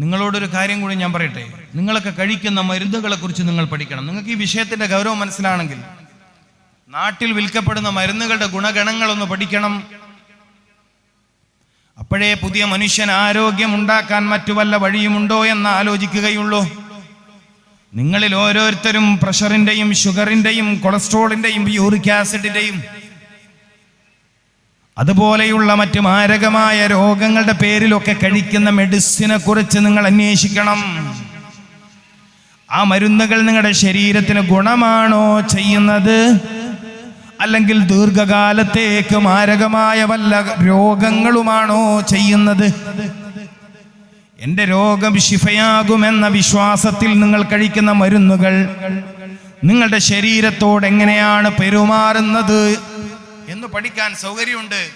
നിങ്ങളോടൊരു കാര്യം കൂടി ഞാൻ പറയട്ടെ? നിങ്ങളൊക്കെ കഴിക്കുന്ന മരുന്നുകളെ കുറിച്ച് നിങ്ങൾ പഠിക്കണം. നിങ്ങൾക്ക് ഈ വിഷയത്തിന്റെ ഗൗരവം മനസ്സിലാണെങ്കിൽ നാട്ടിൽ വിൽക്കപ്പെടുന്ന മരുന്നുകളുടെ ഗുണഗണങ്ങളൊന്ന് പഠിക്കണം. അപ്പോഴേ പുതിയ മനുഷ്യൻ ആരോഗ്യം ഉണ്ടാക്കാൻ മറ്റു വല്ല വഴിയുമുണ്ടോ എന്ന് ആലോചിക്കുകയുള്ളൂ. നിങ്ങളിൽ ഓരോരുത്തരും പ്രഷറിന്റെയും ഷുഗറിന്റെയും കൊളസ്ട്രോളിന്റെയും യൂറിക് ആസിഡിന്റെയും അതുപോലെയുള്ള മറ്റു മാരകമായ രോഗങ്ങളുടെ പേരിലൊക്കെ കഴിക്കുന്ന മെഡിസിനെ കുറിച്ച് നിങ്ങൾ അന്വേഷിക്കണം. ആ മരുന്നുകൾ നിങ്ങളുടെ ശരീരത്തിന് ഗുണമാണോ ചെയ്യുന്നത്? അല്ലെങ്കിൽ ദീർഘകാലത്തേക്ക് മാരകമായ വല്ല രോഗങ്ങളുമാണോ ചെയ്യുന്നത്? എന്റെ രോഗം ശിഫയാകുമെന്ന വിശ്വാസത്തിൽ നിങ്ങൾ കഴിക്കുന്ന മരുന്നുകൾ നിങ്ങളുടെ ശരീരത്തോട് എങ്ങനെയാണ് പെരുമാറുന്നത്? പഠിക്കാൻ സൗകര്യമുണ്ട്.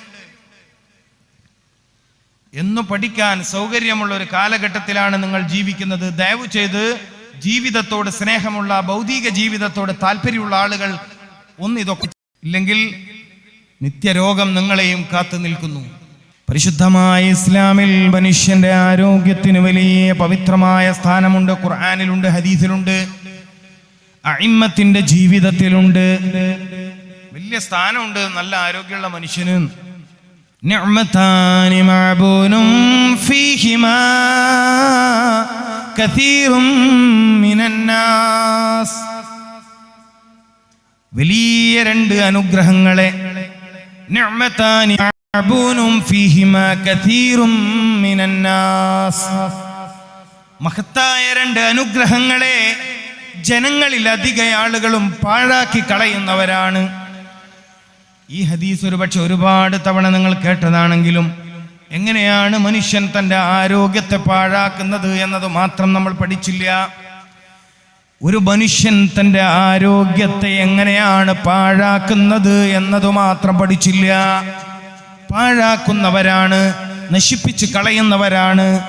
എന്നു പഠിക്കാൻ സൗകര്യമുള്ള ഒരു കാലഘട്ടത്തിലാണ് നിങ്ങൾ ജീവിക്കുന്നത്. ദയവ് ചെയ്ത് ജീവിതത്തോട് സ്നേഹമുള്ള ഭൗതിക ജീവിതത്തോട് താല്പര്യമുള്ള ആളുകൾ ഒന്ന് ഇതൊക്കെ ഇല്ലെങ്കിൽ നിത്യരോഗം നിങ്ങളെയും കാത്തു നിൽക്കുന്നു. പരിശുദ്ധമായ ഇസ്ലാമിൽ മനുഷ്യന്റെ ആരോഗ്യത്തിന് വലിയ പവിത്രമായ സ്ഥാനമുണ്ട്. ഖുർആാനിലുണ്ട് ഹദീസിലുണ്ട് അയിമ്മത്തിന്റെ ജീവിതത്തിലുണ്ട്. വലിയ സ്ഥാനമുണ്ട് നല്ല ആരോഗ്യമുള്ള മനുഷ്യന് نعمتان معبون فيهما كثير من الناس വലിയ രണ്ട് അനുഗ്രഹങ്ങളെ നിഅ്മതാനി മഅബൂനും ഫീഹിമാ കഥീറും മിനന്നാസ് മഹത്തായ രണ്ട് അനുഗ്രഹങ്ങളെ ജനങ്ങളിൽ അധിക ആളുകളും പാഴാക്കി കളയുന്നവരാണ് ഈ ഹദീസ് ഒരുപക്ഷെ ഒരുപാട് തവണ നിങ്ങൾ കേട്ടതാണെങ്കിലും എങ്ങനെയാണ് മനുഷ്യൻ തന്റെ ആരോഗ്യത്തെ പാഴാക്കുന്നത് എന്നത് മാത്രം നമ്മൾ പഠിച്ചില്ല. ഒരു മനുഷ്യൻ തന്റെ ആരോഗ്യത്തെ എങ്ങനെയാണ് പാഴാക്കുന്നത് എന്നത് മാത്രം പഠിച്ചില്ല. പാഴാക്കുന്നവരാണ് നശിപ്പിച്ച് കളയുന്നവരാണ്.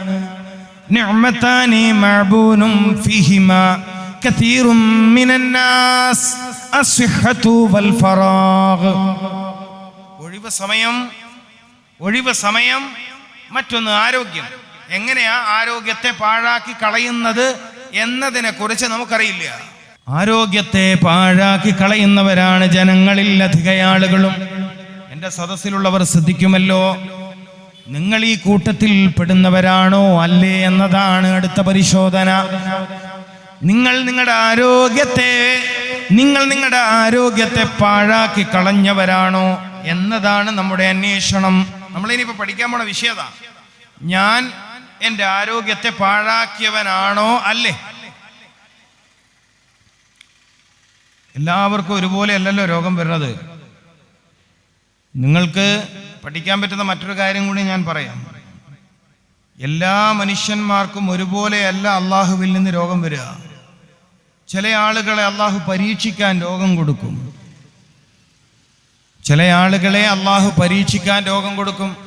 ഫീഹിമാ കതീറും മിനന്നാസ്. ഒഴിവ് സമയം ഒഴിവ് സമയം മറ്റൊന്ന് ആരോഗ്യം. എങ്ങനെയാ ആരോഗ്യത്തെ പാഴാക്കി കളയുന്നത് എന്നതിനെ കുറിച്ച് നമുക്കറിയില്ല. ആരോഗ്യത്തെ പാഴാക്കി കളയുന്നവരാണ് ജനങ്ങളിൽ അധികയാളുകളും. എന്റെ സദസ്സിലുള്ളവർ ശ്രദ്ധിക്കുമല്ലോ നിങ്ങൾ ഈ കൂട്ടത്തിൽ പെടുന്നവരാണോ അല്ലേ എന്നതാണ് അടുത്ത പരിശോധന. നിങ്ങൾ നിങ്ങളുടെ ആരോഗ്യത്തെ നിങ്ങൾ നിങ്ങളുടെ ആരോഗ്യത്തെ പാഴാക്കി കളഞ്ഞവരാണോ എന്നതാണ് നമ്മുടെ അന്വേഷണം. നമ്മളിനിപ്പോ പഠിക്കാൻ പോണ വിഷയത ഞാൻ എന്റെ ആരോഗ്യത്തെ പാഴാക്കിയവനാണോ അല്ലേ? എല്ലാവർക്കും ഒരുപോലെ അല്ലല്ലോ രോഗം വരുന്നത്. നിങ്ങൾക്ക് പഠിക്കാൻ പറ്റുന്ന മറ്റൊരു കാര്യം കൂടി ഞാൻ പറയാം. എല്ലാ മനുഷ്യന്മാർക്കും ഒരുപോലെയല്ല അള്ളാഹുവിൽ നിന്ന് രോഗം വരിക. ചില ആളുകളെ അള്ളാഹു പരീക്ഷിക്കാൻ രോഗം കൊടുക്കും. ചില ആളുകളെ അള്ളാഹു പരീക്ഷിക്കാൻ രോഗം കൊടുക്കും.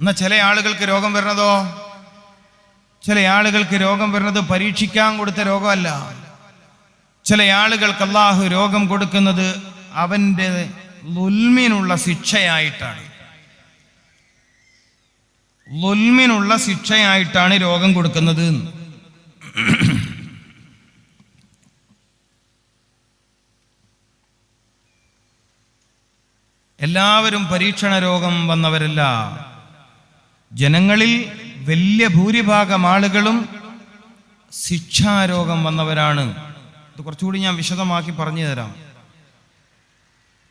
എന്നാൽ ചില ആളുകൾക്ക് രോഗം വരുന്നതോ? ചില ആളുകൾക്ക് രോഗം വരുന്നത് പരീക്ഷിക്കാൻ കൊടുത്ത രോഗമല്ല. ചില ആളുകൾക്ക് അള്ളാഹു രോഗം കൊടുക്കുന്നത് അവന്റെ ലുൽമിനുള്ള ശിക്ഷയായിട്ടാണ്. ലുൽമിനുള്ള ശിക്ഷയായിട്ടാണ് രോഗം കൊടുക്കുന്നത് എല്ലാവരും പരീക്ഷണ രോഗം വന്നവരല്ല. ജനങ്ങളിൽ വലിയ ഭൂരിഭാഗം ആളുകളും ശിക്ഷാരോഗം വന്നവരാണ്. ഇത് കുറച്ചുകൂടി ഞാൻ വിശദമാക്കി പറഞ്ഞു തരാം.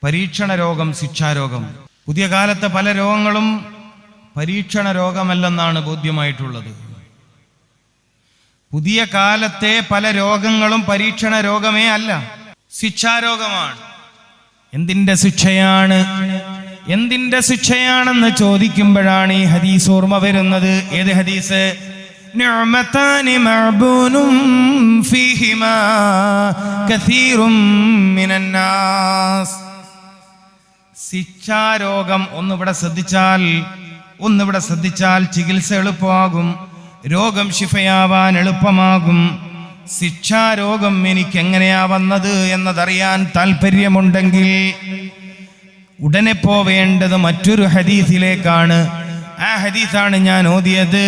പരീക്ഷണ രോഗം ശിക്ഷാരോഗം പുതിയ കാലത്തെ പല രോഗങ്ങളും പരീക്ഷണ രോഗമല്ലെന്നാണ് ബോധ്യമായിട്ടുള്ളത്. പുതിയ കാലത്തെ പല രോഗങ്ങളും പരീക്ഷണ രോഗമേ അല്ല ശിക്ഷാരോഗമാണ് എന്തിന്റെ ശിക്ഷയാണ്? എന്തിന്റെ ശിക്ഷയാണെന്ന് ചോദിക്കുമ്പോഴാണ് ഈ ഹദീസ് ഓർമ്മ വരുന്നത്. ഏത് ഹദീസ്? ശിക്ഷാരോഗം ഒന്നിവിടെ ശ്രദ്ധിച്ചാൽ ഒന്നിവിടെ ശ്രദ്ധിച്ചാൽ ചികിത്സ എളുപ്പമാകും. രോഗം ശിഫയാവാൻ എളുപ്പമാകും. ശിക്ഷാരോഗം എനിക്കെങ്ങനെയാ വന്നത് എന്നതറിയാൻ താല്പര്യമുണ്ടെങ്കിൽ ഉടനെ പോവേണ്ടത് മറ്റൊരു ഹദീസിലേക്കാണ്. ആ ഹദീസാണ് ഞാൻ ഓതിയത്.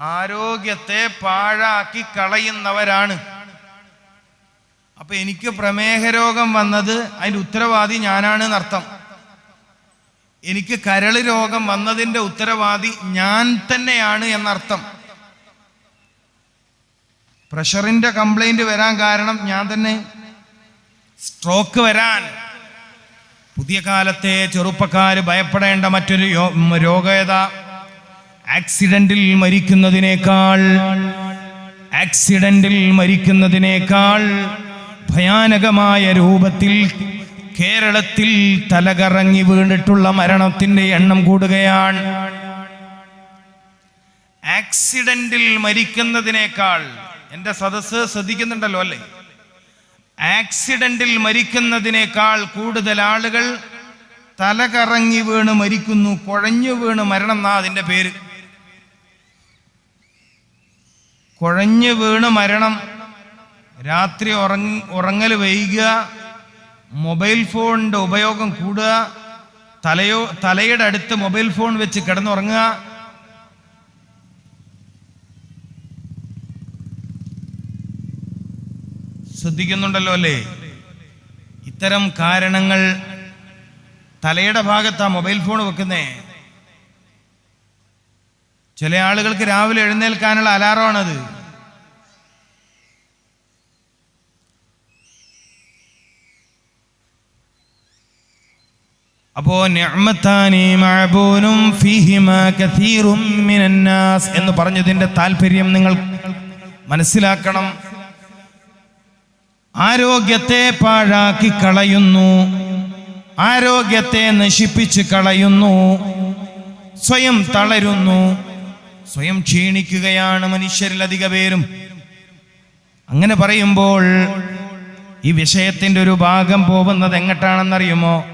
ആരോഗ്യത്തെ പാഴാക്കി കളയുന്നവരാണ്. അപ്പൊ എനിക്ക് പ്രമേഹ രോഗം വന്നത് അതിന്റെ ഉത്തരവാദി ഞാനാണ് എന്നർത്ഥം. എനിക്ക് കരൾ രോഗം വന്നതിന്റെ ഉത്തരവാദി ഞാൻ തന്നെയാണ് എന്നർത്ഥം. പ്രഷറിന്റെ കംപ്ലൈന്റ് വരാൻ കാരണം ഞാൻ തന്നെ. സ്ട്രോക്ക് വരാൻ. പുതിയ കാലത്തെ ചെറുപ്പക്കാര് ഭയപ്പെടേണ്ട മറ്റൊരു രോഗേത ആക്സിഡന്റിൽ മരിക്കുന്നതിനേക്കാൾ ആക്സിഡന്റിൽ മരിക്കുന്നതിനേക്കാൾ ഭയാനകമായ രൂപത്തിൽ കേരളത്തിൽ തലകറങ്ങി വീണിട്ടുള്ള മരണത്തിന്റെ എണ്ണം കൂടുകയാണ്. ആക്സിഡന്റിൽ മരിക്കുന്നതിനേക്കാൾ എന്റെ സദസ്സ് ശ്രദ്ധിക്കുന്നുണ്ടല്ലോ അല്ലേ? ആക്സിഡന്റിൽ മരിക്കുന്നതിനേക്കാൾ കൂടുതൽ ആളുകൾ തലകറങ്ങി വീണ് മരിക്കുന്നു കുഴഞ്ഞു വീണ് മരണം എന്നാ അതിന്റെ പേര്. കുഴഞ്ഞു വീണ് മരണം രാത്രി ഉറങ്ങി ഉറങ്ങൽ വൈകുക മൊബൈൽ ഫോണിന്റെ ഉപയോഗം കൂടുക തലയോ തലയുടെ അടുത്ത് മൊബൈൽ ഫോൺ വെച്ച് കിടന്നുറങ്ങുക. ശ്രദ്ധിക്കുന്നുണ്ടല്ലോ അല്ലേ? ഇത്തരം കാരണങ്ങൾ തലയുടെ ഭാഗത്താ മൊബൈൽ ഫോൺ വെക്കുന്നേ. ചില ആളുകൾക്ക് രാവിലെ എഴുന്നേൽക്കാനുള്ള അലാറമാണത്. അപ്പോ മിനന്നാസ് എന്ന് പറഞ്ഞതിന്റെ താല്പര്യം നിങ്ങൾ മനസ്സിലാക്കണം. ആരോഗ്യത്തെ പാഴാക്കി കളയുന്നു. ആരോഗ്യത്തെ നശിപ്പിച്ച് കളയുന്നു. സ്വയം തളരുന്നു. സ്വയം ക്ഷീണിക്കുകയാണ് മനുഷ്യരിൽ അധിക പേരും. അങ്ങനെ പറയുമ്പോൾ ഈ വിഷയത്തിന്റെ ഒരു ഭാഗം പോകുന്നത് എങ്ങട്ടാണെന്നറിയുമോ?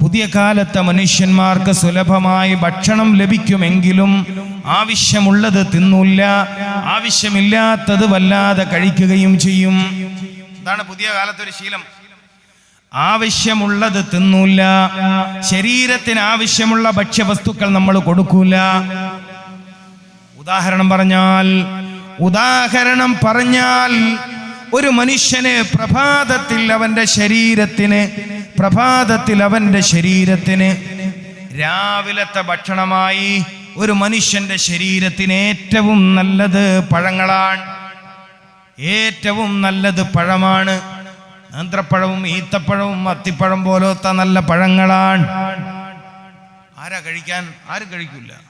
പുതിയ കാലത്തെ മനുഷ്യന്മാർക്ക് സുലഭമായി ഭക്ഷണം ലഭിക്കുമെങ്കിലും ആവശ്യമുള്ളത് തിന്നൂല്ല ആവശ്യമില്ലാത്തത് വല്ലാതെ കഴിക്കുകയും ചെയ്യും. അതാണ് പുതിയ കാലത്തെ ഒരു ശീലം. ആവശ്യമുള്ളത് തിന്നൂല്ല ശരീരത്തിന് ആവശ്യമുള്ള ഭക്ഷ്യവസ്തുക്കൾ നമ്മൾ കൊടുക്കൂല. ഉദാഹരണം പറഞ്ഞാൽ ഉദാഹരണം പറഞ്ഞാൽ ഒരു മനുഷ്യന് പ്രഭാതത്തിൽ അവന്റെ ശരീരത്തിന് പ്രഭാതത്തിൽ അവന്റെ ശരീരത്തിന് രാവിലത്തെ ഭക്ഷണമായി ഒരു മനുഷ്യന്റെ ശരീരത്തിന് ഏറ്റവും നല്ലത് പഴങ്ങളാണ്. ഏറ്റവും നല്ലത് പഴമാണ്. നേന്ത്രപ്പഴവും ഈത്തപ്പഴവും അത്തിപ്പഴം പോലത്തെ നല്ല പഴങ്ങളാണ്. ആരാ കഴിക്കാൻ? ആരും കഴിക്കില്ല